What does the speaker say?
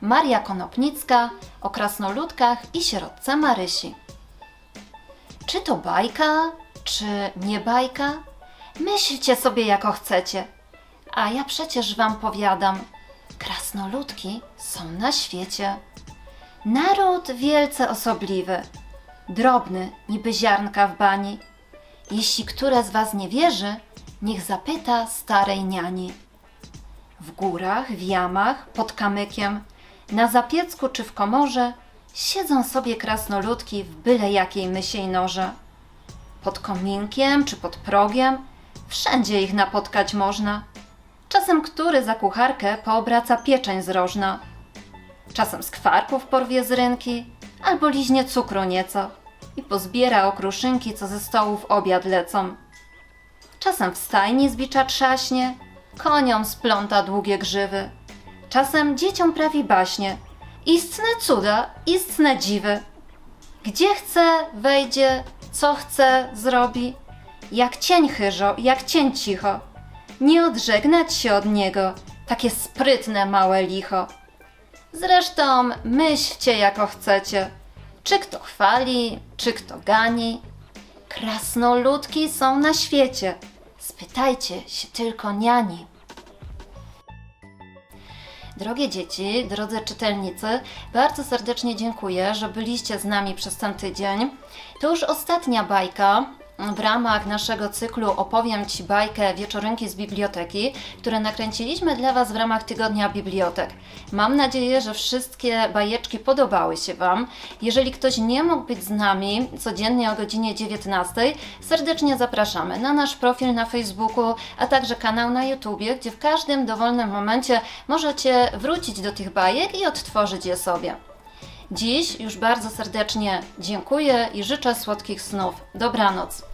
Maria Konopnicka o krasnoludkach i sierotce Marysi. Czy to bajka, czy nie bajka? Myślcie sobie jako chcecie. A ja przecież wam powiadam, krasnoludki są na świecie. Naród wielce osobliwy, drobny, niby ziarnka w bani. Jeśli które z was nie wierzy, niech zapyta starej niani. W górach, w jamach, pod kamykiem, na zapiecku czy w komorze siedzą sobie krasnoludki w byle jakiej mysiej norze. Pod kominkiem czy pod progiem wszędzie ich napotkać można. Czasem który za kucharkę poobraca pieczeń zrożna. Czasem skwarków porwie z rynki, albo liźnie cukru nieco i pozbiera okruszynki, co ze stołów obiad lecą. Czasem w stajni zbicza trzaśnie, koniom spląta długie grzywy. Czasem dzieciom prawi baśnie. Istne cuda, istne dziwy. Gdzie chce, wejdzie, co chce, zrobi. Jak cień chyżo, jak cień cicho. Nie odżegnać się od niego, takie sprytne małe licho. Zresztą myślcie jako chcecie. Czy kto chwali, czy kto gani. Krasnoludki są na świecie. Spytajcie się tylko niani. Drogie dzieci, drodzy czytelnicy, bardzo serdecznie dziękuję, że byliście z nami przez ten tydzień. To już ostatnia bajka w ramach naszego cyklu Opowiem Ci bajkę Wieczorynki z biblioteki, które nakręciliśmy dla Was w ramach Tygodnia Bibliotek. Mam nadzieję, że wszystkie bajeczki podobały się Wam. Jeżeli ktoś nie mógł być z nami codziennie o godzinie 19, serdecznie zapraszamy na nasz profil na Facebooku, a także kanał na YouTubie, gdzie w każdym dowolnym momencie możecie wrócić do tych bajek i odtworzyć je sobie. Dziś już bardzo serdecznie dziękuję i życzę słodkich snów. Dobranoc.